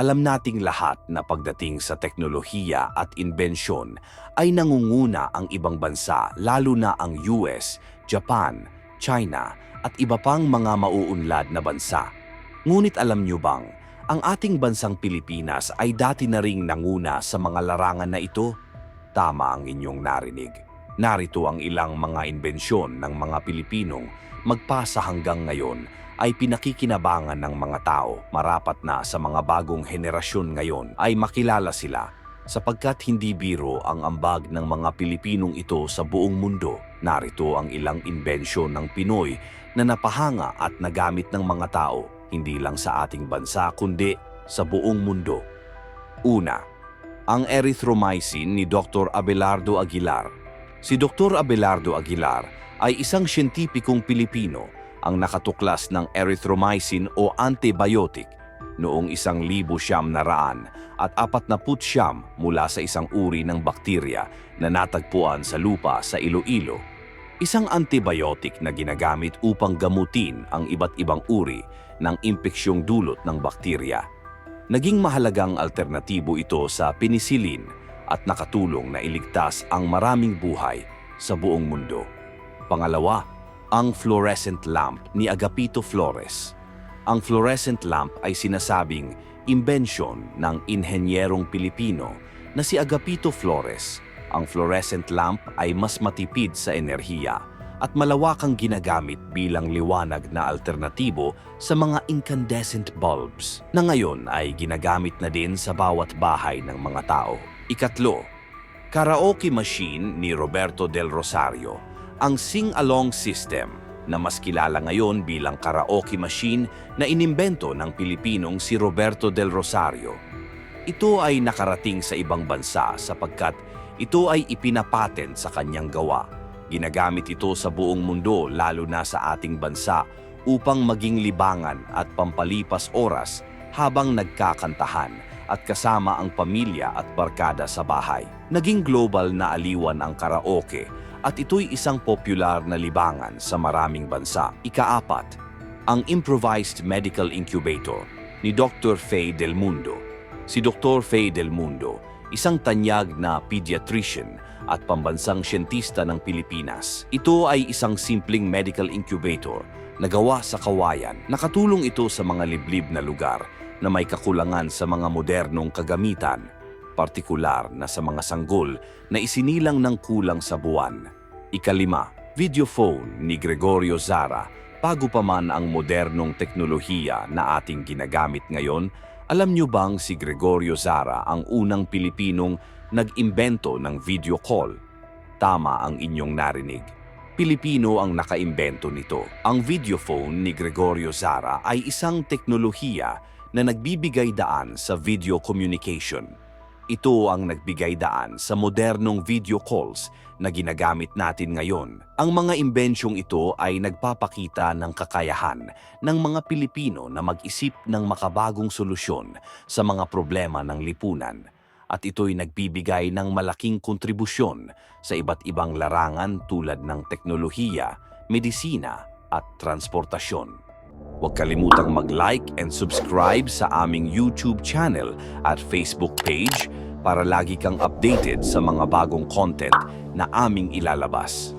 Alam nating lahat na pagdating sa teknolohiya at inbensyon ay nangunguna ang ibang bansa lalo na ang US, Japan, China at iba pang mga mauunlad na bansa. Ngunit alam niyo bang, ang ating bansang Pilipinas ay dati na ring nanguna sa mga larangan na ito? Tama ang inyong narinig. Narito ang ilang mga inbensyon ng mga Pilipinong magpasa hanggang ngayon ay pinakikinabangan ng mga tao marapat na sa mga bagong henerasyon ngayon ay makilala sila sapagkat hindi biro ang ambag ng mga Pilipinong ito sa buong mundo. Narito ang ilang inbensyon ng Pinoy na napahanga at nagamit ng mga tao hindi lang sa ating bansa kundi sa buong mundo. Una, ang erythromycin ni Dr. Abelardo Aguilar. Si Dr. Abelardo Aguilar ay isang siyentipikong Pilipino ang nakatuklas ng erythromycin o antibiotic noong isang libo siyam na raan at apat na siyam mula sa isang uri ng bakterya na natagpuan sa lupa sa Iloilo. Isang antibiotic na ginagamit upang gamutin ang iba't ibang uri ng impeksyong dulot ng bakterya. Naging mahalagang alternatibo ito sa penicillin at nakatulong na iligtas ang maraming buhay sa buong mundo. Pangalawa, ang fluorescent lamp ni Agapito Flores. Ang fluorescent lamp ay sinasabing imbensyon ng inhenyerong Pilipino na si Agapito Flores. Ang fluorescent lamp ay mas matipid sa enerhiya at malawakang ginagamit bilang liwanag na alternatibo sa mga incandescent bulbs na ngayon ay ginagamit na din sa bawat bahay ng mga tao. Ikatlo, karaoke machine ni Roberto Del Rosario ang sing-along system na mas kilala ngayon bilang karaoke machine na inimbento ng Pilipinong si Roberto Del Rosario. Ito ay nakarating sa ibang bansa sapagkat ito ay ipinapatent sa kanyang gawa. Ginagamit ito sa buong mundo lalo na sa ating bansa upang maging libangan at pampalipas oras habang nagkakantahan at kasama ang pamilya at barkada sa bahay. Naging global na aliwan ang karaoke at ito'y isang popular na libangan sa maraming bansa. Ikaapat, ang Improvised Medical Incubator ni Dr. Faye Del Mundo. Si Dr. Faye Del Mundo, isang tanyag na pediatrician at pambansang siyentista ng Pilipinas. Ito ay isang simpleng medical incubator na gawa sa kawayan. Nakatulong ito sa mga liblib na lugar na may kakulangan sa mga modernong kagamitan partikular na sa mga sanggol na isinilang ng kulang sa buwan. Ikalima, video phone ni Gregorio Zara. Bago pa man ang modernong teknolohiya na ating ginagamit ngayon, alam niyo bang si Gregorio Zara ang unang Pilipinong nag-imbento ng video call? Tama ang inyong narinig. Pilipino ang nakaimbento nito. Ang video phone ni Gregorio Zara ay isang teknolohiya na nagbibigay daan sa video communication. Ito ang nagbigay daan sa modernong video calls na ginagamit natin ngayon. Ang mga imbensyong ito ay nagpapakita ng kakayahan ng mga Pilipino na mag-isip ng makabagong solusyon sa mga problema ng lipunan. At ito'y nagbibigay ng malaking kontribusyon sa iba't ibang larangan tulad ng teknolohiya, medisina at transportasyon. Huwag kalimutang mag-like and subscribe sa aming YouTube channel at Facebook page para lagi kang updated sa mga bagong content na aming ilalabas.